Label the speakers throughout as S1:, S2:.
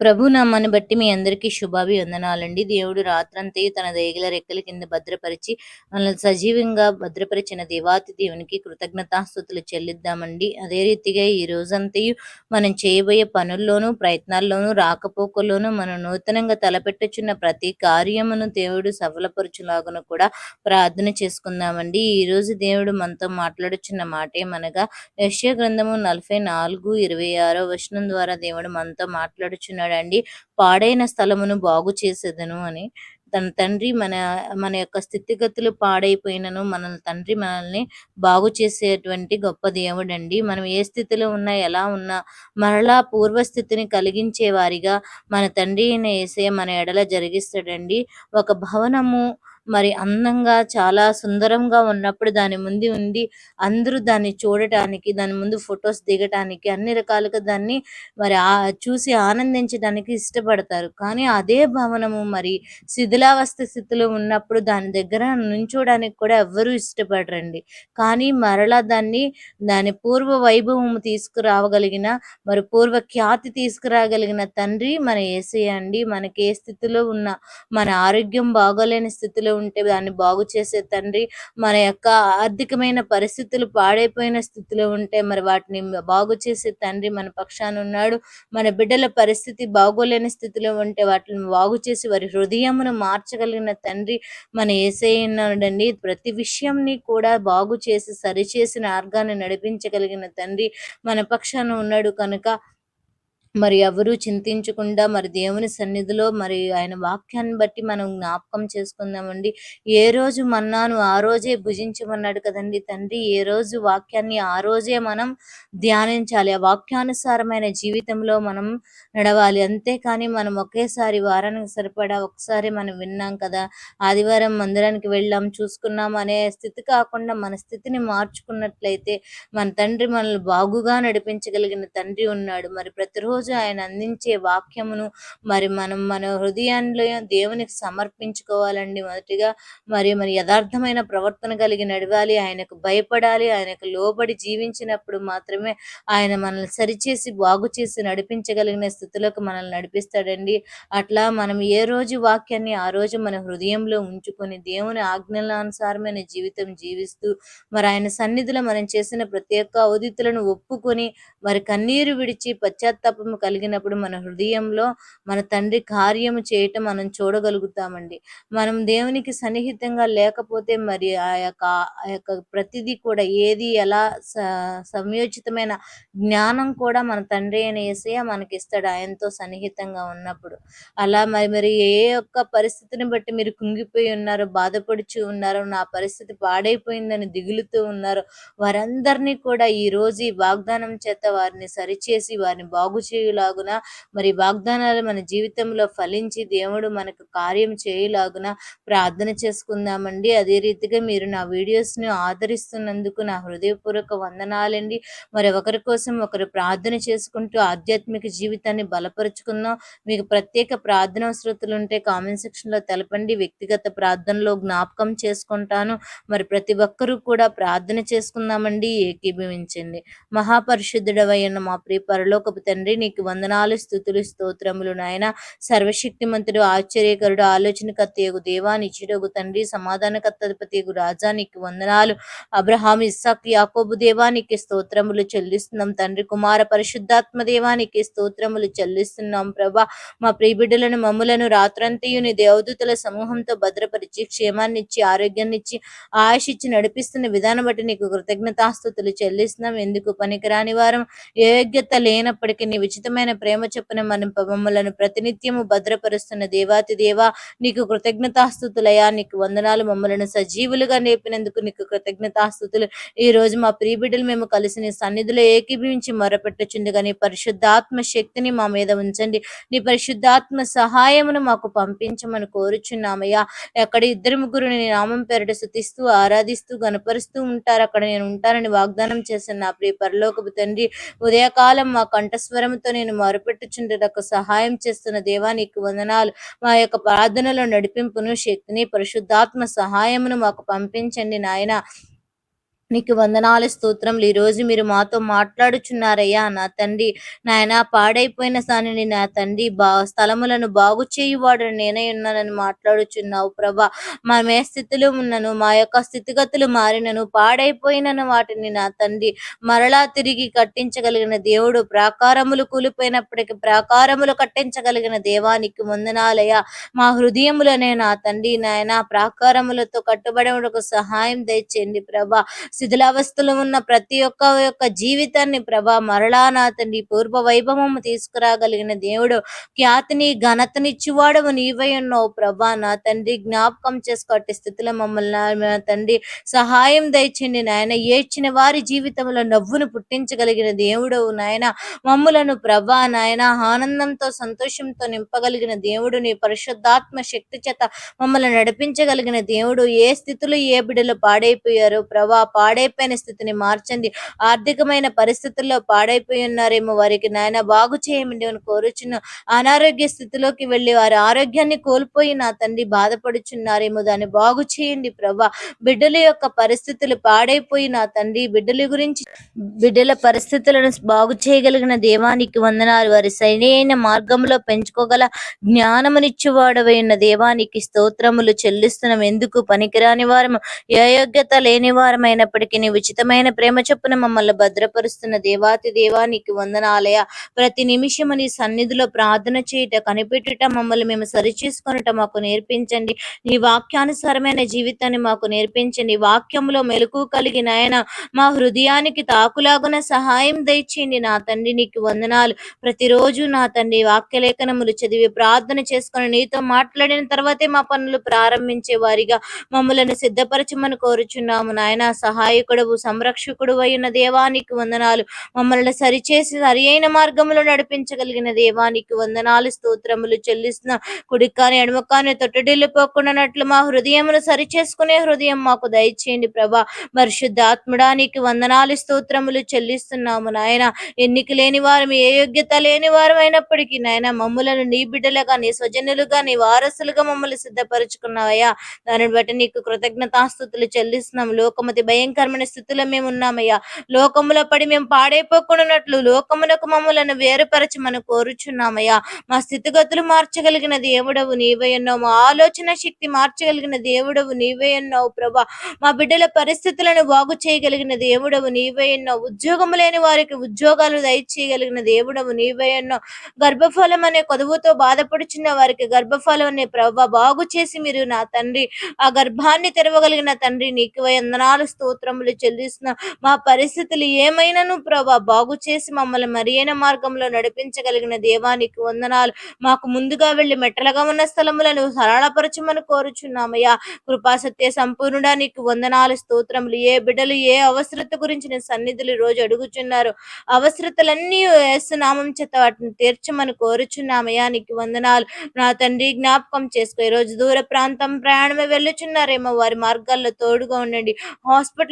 S1: ప్రభు నామాన్ని బట్టి మీ అందరికీ శుభాభివందనాలండి. దేవుడు రాత్రంతయు తన దేగల రెక్కల కింద భద్రపరిచి మనల్ని సజీవంగా భద్రపరిచిన దేవాతి దేవునికి కృతజ్ఞతాస్థుతులు చెల్లిద్దామండి. అదే రీతిగా ఈ రోజంతయు మనం చేయబోయే పనుల్లోనూ ప్రయత్నాల్లోనూ రాకపోకల్లోనూ మనం నూతనంగా తలపెట్టుచున్న ప్రతి కార్యమును దేవుడు సఫలపరచులాగును కూడా ప్రార్థన చేసుకుందామండి. ఈ రోజు దేవుడు మనతో మాట్లాడుచున్న మాట ఏమనగా యశ్య గ్రంథము నలభై నాలుగు ఇరవై ఆరో వచనం ద్వారా దేవుడు మనతో మాట్లాడుచున్నాడు. అండి పాడైన స్థలమును బాగు చేసేదను అని. తన తండ్రి మన మన యొక్క స్థితిగతులు పాడైపోయినను మన తండ్రి మనల్ని బాగు చేసేటువంటి గొప్ప దేవుడండి. మనం ఏ స్థితిలో ఉన్నా ఎలా ఉన్నా మరలా పూర్వస్థితిని కలిగించే వారిగా మన తండ్రి వేసే మన ఎడల జరిగిస్తాడండి. ఒక భవనము మరి అందంగా చాలా సుందరంగా ఉన్నప్పుడు దాని ముందు ఉండి అందరూ దాన్ని చూడటానికి దాని ముందు ఫొటోస్ దిగటానికి అన్ని రకాలుగా దాన్ని మరి ఆ చూసి ఆనందించడానికి ఇష్టపడతారు. కానీ అదే భవనము మరి శిథిలావస్థ స్థితిలో ఉన్నప్పుడు దాని దగ్గర నుంచోడానికి కూడా ఎవ్వరూ ఇష్టపడరండి. కానీ మరలా దాన్ని దాని పూర్వ వైభవం తీసుకురావగలిగిన మరి పూర్వ ఖ్యాతి తీసుకురాగలిగిన తండ్రి మన ఏసే అండి. మనకి ఏ స్థితిలో ఉన్న మన ఆరోగ్యం బాగోలేని స్థితిలో ఉంటే దాన్ని బాగు చేసే తండ్రి మన యొక్క ఆర్థికమైన పరిస్థితులు పాడైపోయిన స్థితిలో ఉంటే మరి వాటిని బాగు చేసే తండ్రి మన పక్షాన ఉన్నాడు. మన బిడ్డల పరిస్థితి బాగోలేని స్థితిలో ఉంటే వాటిని బాగు చేసి వారి హృదయమును మార్చగలిగిన తండ్రి మన ఏసైనాడండి ప్రతి విషయంని కూడా బాగు చేసి సరిచేసిన మార్గాన్ని నడిపించగలిగిన తండ్రి మన పక్షాన ఉన్నాడు కనుక మరి ఎవరు చింతించకుండా మరి దేవుని సన్నిధిలో మరి ఆయన వాక్యాన్ని బట్టి మనం జ్ఞాపకం చేసుకుందామండి. ఏ రోజు మన్నాను ఆ రోజే భుజించమన్నాడు కదండి తండ్రి. ఏ రోజు వాక్యాన్ని ఆ రోజే మనం ధ్యానించాలి. ఆ వాక్యానుసారమైన జీవితంలో మనం నడవాలి. అంతేకాని మనం ఒకేసారి వారానికి సరిపడా ఒకసారి మనం విన్నాం కదా ఆదివారం మందిరానికి వెళ్ళాం చూసుకున్నాం అనే స్థితి కాకుండా మన స్థితిని మార్చుకున్నట్లయితే మన తండ్రి మనల్ని బాగుగా నడిపించగలిగిన తండ్రి ఉన్నాడు. మరి ప్రతిరోజు రోజు ఆయన అందించే వాక్యమును మరి మనం మన హృదయాల్లో దేవునికి సమర్పించుకోవాలండి. మొదటిగా మరి మరి యథార్థమైన ప్రవర్తన కలిగి నడవాలి. ఆయనకు భయపడాలి. ఆయనకు లోబడి జీవించినప్పుడు మాత్రమే ఆయన మనల్ని సరిచేసి బాగు చేసి నడిపించగలిగిన స్థితిలోకి మనల్ని నడిపిస్తాడండి. అట్లా మనం ఏ రోజు వాక్యాన్ని ఆ రోజు మన హృదయంలో ఉంచుకొని దేవుని ఆజ్ఞలానుసారమైన జీవితం జీవిస్తూ మరి ఆయన సన్నిధిలో మనం చేసిన ప్రతి ఒక్క అవధితులను ఒప్పుకొని మరి కన్నీరు విడిచి పశ్చాత్తాపం కలిగినప్పుడు మన హృదయంలో మన తండ్రి కార్యము చేయటం మనం చూడగలుగుతామండి. మనం దేవునికి సన్నిహితంగా లేకపోతే మరి ఆ యొక్క ఆ యొక్క ప్రతిదీ కూడా ఏది ఎలా సంయోచితమైన జ్ఞానం కూడా మన తండ్రి అయిన ఏసయ్య మనకి ఇస్తాడు ఆయనతో సన్నిహితంగా ఉన్నప్పుడు. అలా మరి మరి ఏ ఒక్క పరిస్థితిని బట్టి మీరు కుంగిపోయి ఉన్నారో బాధపడుచు ఉన్నారో నా పరిస్థితి పాడైపోయిందని దిగులుతూ ఉన్నారో వారందరినీ కూడా ఈ రోజు ఈ వాగ్దానం చేత వారిని సరిచేసి వారిని బాగు చేయ చేయులాగున మరి వాగ్దానాలు మన జీవితంలో ఫలించి దేవుడు మనకు కార్యం చేయులాగున ప్రార్థన చేసుకుందామండి. అదే రీతిగా మీరు నా వీడియోస్ని ఆదరిస్తున్నందుకు నా హృదయపూర్వక వందనాలండి. మరి ఒకరి కోసం ఒకరు ప్రార్థన చేసుకుంటూ ఆధ్యాత్మిక జీవితాన్ని బలపరుచుకుందాం. మీకు ప్రత్యేక ప్రార్థన అవసరతలు ఉంటే కామెంట్ సెక్షన్లో తెలపండి. వ్యక్తిగత ప్రార్థనలో జ్ఞాపకం చేసుకుంటాను. మరి ప్రతి ఒక్కరూ కూడా ప్రార్థన చేసుకుందామండి. ఏకీభవించండి. మహాపరిశుద్ధుడవైన మా ప్రియ పరలోకపు తండ్రి నీకు వందనాలు స్థుతులు స్తోత్రములు నాయన. సర్వశక్తిమంతుడు ఆశ్చర్యకరుడు ఆలోచనకర్తయగు దేవా నిచ్చుడగు తండ్రి సమాధానకర్తపతియగు రాజా నీకు వందనాలు. అబ్రహాం ఇస్సాక్ యాకోబు దేవానికి స్తోత్రములు చెల్లిస్తున్నాం. తండ్రి కుమార పరిశుద్ధాత్మ దేవానికి స్తోత్రములు చెల్లిస్తున్నాం ప్రభా. మా ప్రియబిడ్డలను మమ్ములను రాత్రంతయుని దేవదూతుల దేవదూతల సమూహంతో భద్రపరిచి క్షేమాన్నిచ్చి ఆరోగ్యాన్నిచ్చి ఆయుష్ ఇచ్చి నడిపిస్తున్న విధానం బట్టి నీకు కృతజ్ఞతాస్తుతులు చెల్లిస్తున్నాం. ఎందుకు పనికిరాని వారం? యోగ్యత లేనప్పటికీ నీ ఉచితమైన ప్రేమ చొప్పున మనం మమ్మలను ప్రతినిత్యము భద్రపరుస్తున్న దేవాతి దేవా నీకు కృతజ్ఞతాస్థుతులయా నీకు వందనాలు మమ్మలను సజీవులుగా నేపినందుకు నీకు కృతజ్ఞతాస్థుతులు. ఈ రోజు మా ప్రీబిడ్డలు మేము కలిసి నీ సన్నిధిలో ఏకీభవించి మొరపెట్టుచుండగా కానీ పరిశుద్ధాత్మ శక్తిని మా మీద ఉంచండి. నీ పరిశుద్ధాత్మ సహాయమును మాకు పంపించమని కోరుచున్నామయ్యా. ఎక్కడ ఇద్దరు ముగ్గురు నీ నామం పేరిట శుతిస్తూ ఆరాధిస్తూ గనపరుస్తూ ఉంటారు అక్కడ నేను ఉంటానని వాగ్దానం చేసిన నా ప్రియ పరలోకపు తండ్రి ఉదయకాలం మా కంఠస్వరం ప్రేమతో నేను మొరపెట్టుచుండటకు సహాయం చేస్తున్న దేవా నీకు వందనాలు. మా యొక్క ప్రార్థనలో నడిపింపును శక్తిని పరిశుద్ధాత్మ సహాయమును మాకు పంపించండి నాయన. నీకు వందనాలు స్తోత్రములు. ఈరోజు మీరు మాతో మాట్లాడుచున్నారయ్యా నా తండ్రి. నాయన పాడైపోయిన సానిని నా తండ్రి బా స్థలములను బాగు చేయువాడు నేనే ఉన్నానని మాట్లాడుచున్నావు ప్రభా. మనం ఏ స్థితిలో ఉన్నను మా యొక్క స్థితిగతులు మారినను పాడైపోయినను వాటిని నా తండ్రి. మరలా తిరిగి కట్టించగలిగిన దేవుడు ప్రాకారములు కూలిపోయినప్పటికీ ప్రాకారములు కట్టించగలిగిన దేవానికి వందనాలయ్యా. మా హృదయములనే నా తండ్రి. నాయన ప్రాకారములతో కట్టుబడి సహాయం దయచేయండి ప్రభా. శిథిలావస్థలో ఉన్న ప్రతి ఒక్క యొక్క జీవితాన్ని ప్రభా మరలా నా తండ్రి పూర్వ వైభవము తీసుకురాగలిగిన దేవుడు. ఖ్యాతిని ఘనతనిచ్చువాడవు నీవై ఉన్నావు ప్రభా. నా తండ్రి జ్ఞాపకం చేసుకోటి స్థితిలో మమ్మల్ని నా తండ్రి సహాయం దయచండి నాయన. ఏడ్చిన వారి జీవితంలో నవ్వును పుట్టించగలిగిన దేవుడవు నాయన. మమ్ములను ప్రభా నాయన ఆనందంతో సంతోషంతో నింపగలిగిన దేవుడు. నీ పరిశుద్ధాత్మ శక్తి చేత మమ్మల్ని నడిపించగలిగిన దేవుడు. ఏ స్థితిలో ఏ బిడ్డలు పాడైపోయారు ప్రభా పాడైపోయిన స్థితిని మార్చండి. ఆర్థికమైన పరిస్థితుల్లో పాడైపోయి ఉన్నారేమో వారికి నాయన బాగు చేయమండి అని కోరుచున్న అనారోగ్య స్థితిలోకి వెళ్ళి వారి ఆరోగ్యాన్ని కోల్పోయి నా తండ్రి బాధపడుచున్నారేమో దాన్ని బాగు చేయండి ప్రభా. బిడ్డల యొక్క పరిస్థితులు పాడైపోయి నా తండ్రి బిడ్డల గురించి బిడ్డల పరిస్థితులను బాగు చేయగలిగిన దేవానికి వందనాలు. వారి సరైన మార్గంలో పెంచుకోగల జ్ఞానమునిచ్చువాడవై ఉన్న దేవానికి స్తోత్రములు చెల్లిస్తున్నాం. ఎందుకు పనికిరాని వారము ఏ యోగ్యత లేని వారమైనప్పటికీ నీ ఉచితమైన ప్రేమ చొప్పున మమ్మల్ని భద్రపరుస్తున్న దేవాతి దేవానికి వందనాలయ. ప్రతి నిమిషము నీ సన్నిధిలో ప్రార్థన చేయుట కనిపెట్టుట మమ్మల్ని మేము సరిచేసుకొనుట మాకు నేర్పించండి. నీ వాక్యానుసారమైన జీవితాన్ని మాకు నేర్పించండి. వాక్యంలో మెలకు కలిగిన ఆయన మా హృదయానికి తాకులాగున సహాయం దయచేయండి. నా తండ్రి నీకు వందనాలు. ప్రతిరోజు నా తండ్రి వాక్యలేఖనములు చదివి ప్రార్థన చేసుకొని నీతో మాట్లాడిన తర్వాతే మా పనులు ప్రారంభించే వారిగా మమ్మలను సిద్ధపరచమని కోరుచున్నాము. నాయన సహాయకుడు సంరక్షకుడు అయిన దేవానికి వందనాలు. మమ్మల్ని సరిచేసి సరి అయిన మార్గంలో నడిపించగలిగిన దేవానికి వందనాలు స్తోత్రములు చెల్లిస్తున్న. కుడికాని ఎడమకాని తొట్టడిల్లిపోకుండానట్లు మా హృదయమును సరిచేసుకునే హృదయం మాకు దయచేయండి ప్రభా. పరిశుద్ధాత్ముడానికి వందనాలు స్తోత్రములు చెల్లిస్తున్నాము నాయన. ఎన్నిక లేని వారు ఏ యోగ్యత లేని వారు అయినప్పటికీ నాయన మమ్ములను నీ బిడ్డలుగా నీ స్వజనులుగా నీ వారసులుగా మమ్మల్ని సిద్ధపరచుకున్నావయ్యా. దానిని బట్టి నీకు కృతజ్ఞతాస్తుతులు చెల్లిస్తున్నాం. లోకమతి భయం భయంకరమైన స్థితిలో మేము ఉన్నామయ్యా. లోకములో పడి మేము పాడైపోకున్నట్లు లోకమునకు మమ్మలను వేరుపరచి మనం కోరుచున్నామయ్యా. మా స్థితిగతులు మార్చగలిగిన దేవుడవు నీవే ఉన్నావు మా ఆలోచన శక్తి మార్చగలిగిన దేవుడవు నీవే ఉన్నావు ప్రభా. మా బిడ్డల పరిస్థితులను బాగు చేయగలిగిన దేవుడవు నీవే ఉన్నావు ఉద్యోగము లేని వారికి ఉద్యోగాలు దయచేయగలిగిన దేవుడవు నీవే ఉన్నావు గర్భఫలం అనే కొదువుతో బాధపడుచున్న వారికి గర్భఫలం అనే ప్రభా బాగు చేసి మీరు నా తండ్రి ఆ గర్భాన్ని తెరవగలిగిన తండ్రి నీకు వందనాలు స్తోత్రములు చెల్లిస్తున్నా. మా పరిస్థితులు ఏమైనాను ప్రభా? బాగు చేసి మమ్మల్ని మరియైన మార్గంలో నడిపించగలిగిన దేవానికి వందనాలు. మాకు ముందుగా వెళ్ళి మెట్టలుగా ఉన్న స్థలములను సరళపరచమని కోరుచున్నామయ్యా. కృపా సత్య సంపూర్ణుడా నీకు వందనాలు స్తోత్రములు. ఏ బిడ్డలు ఏ అవసరత గురించి నీ సన్నిధులు రోజు అడుగుచున్నారు? అవసరతలన్నీ వేస్తున్నామం చేత వాటిని తీర్చమని కోరుచున్నామయ్యా. నీకు వందనాలు. నా తండ్రి జ్ఞాపకం చేసుకో. ఈ రోజు దూర ప్రాంతం ప్రయాణమే వెళ్ళుచున్నారేమో. వారి మార్గాల్లో తోడుగా ఉండండి.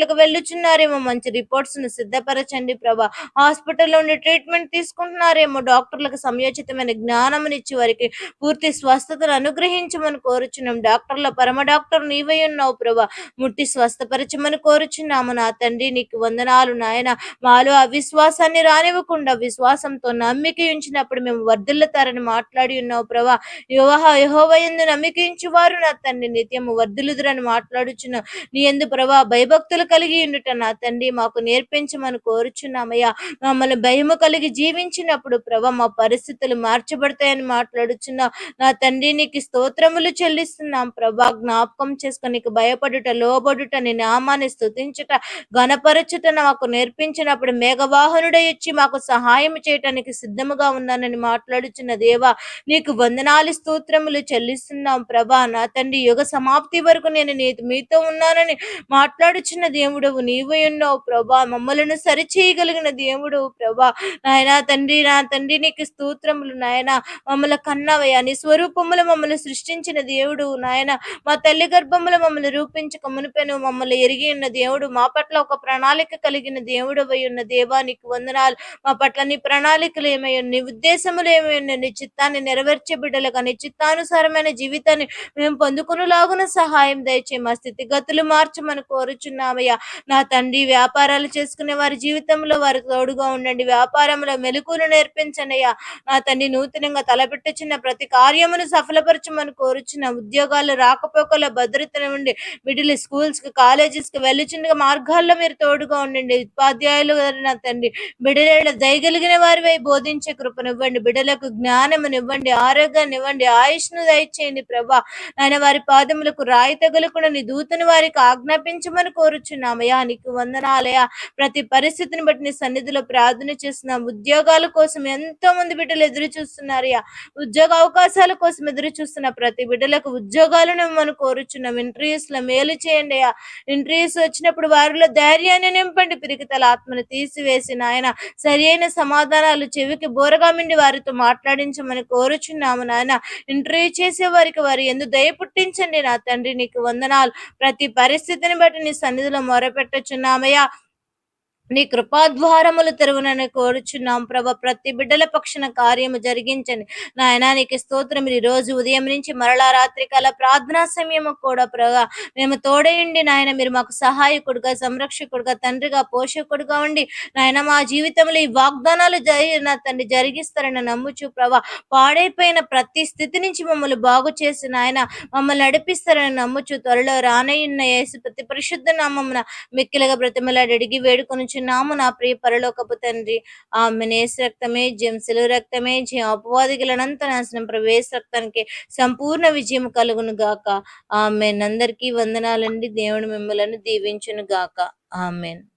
S1: హాస్పిటల్కి వెళ్ళుచున్నారేమో మంచి రిపోర్ట్స్ను సిద్ధపరచండి ప్రభా. హాస్పిటల్లో ఉండి ట్రీట్మెంట్ తీసుకుంటున్నారేమో డాక్టర్లకు సమయోచితమైన జ్ఞానమునిచ్చి వారికి పూర్తి స్వస్థతను అనుగ్రహించమని కోరుచున్నాం. డాక్టర్ల పరమ డాక్టర్ నీవై ఉన్నావు ప్రభా. ముట్టి స్వస్థపరచమని కోరుచున్నాము నా తండ్రి నీకు వందనాలు నాయన. మాలో అవిశ్వాసాన్ని రానివ్వకుండా విశ్వాసంతో నమ్మిక ఉంచినప్పుడు మేము వర్ధిల్లుతారని మాట్లాడి ఉన్నావు ప్రభా. యువహ యహోవయందు నమ్మికించు వారు నా తండ్రి. నిత్యము వర్ధిల్లుదురని మాట్లాడుచున్నావు నీ ఎందు ప్రభా భయభక్తులు కలిగి ఉండుట నా తండ్రి మాకు నేర్పించమని కోరుచున్నామయ్యా. మమ్మల్ని భయము కలిగి జీవించినప్పుడు ప్రభా మా పరిస్థితులు మార్చబడతాయని మాట్లాడుచున్నా నా తండ్రి నీకు స్తోత్రములు చెల్లిస్తున్నాం ప్రభా. జ్ఞాపకం చేసుకొని నీకు భయపడుట లోబడుట నీ నామాన్ని స్థుతించుట గణపరచుట మాకు నేర్పించినప్పుడు మేఘవాహనుడై వచ్చి మాకు సహాయం చేయటానికి సిద్ధముగా ఉన్నానని మాట్లాడుచున్న దేవా నీకు వందనాలు స్తోత్రములు చెల్లిస్తున్నాం ప్రభా. నా తండ్రి యుగ సమాప్తి వరకు నేను నీ మీతో ఉన్నానని మాట్లాడుచున్నది దేవుడవు నీవై ఉన్నావు ప్రభా. మమ్మలను సరిచేయగలిగిన దేవుడు ప్రభా. నాయనా తండ్రి నా తండ్రి నీకు స్తోత్రములు నాయన. మమ్మల్ని కన్నవయ్యా. నీ స్వరూపములు మమ్మల్ని సృష్టించిన దేవుడు నాయన. మా తల్లి గర్భములు మమ్మల్ని రూపించక మునిపెను. మమ్మల్ని ఎరిగి ఉన్న దేవుడు మా పట్ల ఒక ప్రణాళిక కలిగిన దేవుడు ఉన్న దేవానికి వందనాలు. మా పట్ల నీ ప్రణాళికలు ఏమై నీ ఉద్దేశములు ఏమై ఉన్నాయి నీ చిత్తాన్ని నెరవేర్చే బిడ్డలుగా నీ చిత్తానుసారమైన జీవితాన్ని మేము పొందుకునేలాగున సహాయం దయచే మా స్థితిగతులు మార్చమని కోరుచున్నాము కోరుచున్నామయ్యా నా తండ్రి వ్యాపారాలు చేసుకునే వారి జీవితంలో వారికి తోడుగా ఉండండి. వ్యాపారంలో మెలకులు నేర్పించండి అయ్యా నా తండ్రి నూతనంగా తలపెట్టుచున్న ప్రతి కార్యమును సఫలపరచమని కోరుచున్న ఉద్యోగాలు రాకపోకల భద్రత ఉండి మిడిల్ స్కూల్స్కి కాలేజెస్కి వెళ్ళుచుండగా మార్గాల్లో మీరు తోడుగా ఉండండి. ఉపాధ్యాయులు నా తండ్రి బిడ్డల దయగలిగిన వారివై బోధించే కృపనివ్వండి. బిడ్డలకు జ్ఞానమునివ్వండి. ఆరోగ్యాన్ని ఇవ్వండి ఆయుష్ను దయచేయండి ప్రభా. ఆయన వారి పాదములకు రాయి తగులకుండా నీ దూతను వారికి ఆజ్ఞాపించమని కోరుచున్నామయ్యా నీకు వందనాలయ్యా. ప్రతి పరిస్థితిని బట్టి నీ సన్నిధిలో ప్రార్థన చేస్తున్నాం. ఉద్యోగాల కోసం ఎంతో మంది బిడ్డలు ఎదురు చూస్తున్నారయ్యా. ఉద్యోగ అవకాశాల కోసం ఎదురు చూస్తున్న ప్రతి బిడ్డలకు ఉద్యోగాలను మనం కోరుచున్నాం. ఇంటర్వ్యూస్లో మేలు చేయండి అయ్యా. ఇంటర్వ్యూస్ వచ్చినప్పుడు వారిలో ధైర్యాన్ని నింపండి. పిరికితల ఆత్మను తీసివేసి నాయన సరి అయిన సమాధానాలు చెవికి బోరగా మిండి వారితో మాట్లాడించమని కోరుచున్నాము నాయన. ఇంటర్వ్యూ చేసే వారికి వారి ఎందు దయ పుట్టించండి నా తండ్రి. నీకు వందనాలు. ప్రతి పరిస్థితిని బట్టి నీ సన్నిధిలో మొరపెట్టుచున్నామయ్యా. నీ కృపాద్వారములు తెరువునని కోరుచున్నాం ప్రభ. ప్రతి బిడ్డల పక్షన కార్యము జరిగించండి. నాయనా నీకు స్తోత్రం. ఈ రోజు ఉదయం నుంచి మరలా రాత్రి కాల ప్రార్థనా సమయము కూడా ప్రభా. మేము తోడయండి నాయన మీరు మాకు సహాయకుడుగా సంరక్షకుడుగా తండ్రిగా పోషకుడుగా ఉండి నాయన మా జీవితంలో ఈ వాగ్దానాలు జరిగిన నా తండ్రి జరిగిస్తారని నమ్ముచు ప్రభా. పాడైపోయిన ప్రతి స్థితి నుంచి మమ్మల్ని బాగు చేసి నాయన మమ్మల్ని నడిపిస్తారని నమ్ముచు త్వరలో రానయ్యున్న యేసు ప్రతి పరిశుద్ధ నామమున మిక్కిలగా బ్రతిమలాడి అడిగి వేడుకొని నాము నా ప్రియ పరలోకపు తండ్రి. ఆమె నేసు రక్తమే జయం సెలవు రక్తమే జయం అపవాదిగలనంత నాశనం ప్రవేశ రక్తానికి సంపూర్ణ విజయం కలుగును గాక. ఆమెన్. అందరికీ వందనాలండి. దేవుడు మిమ్మలను దీవించును గాక. ఆమెన్.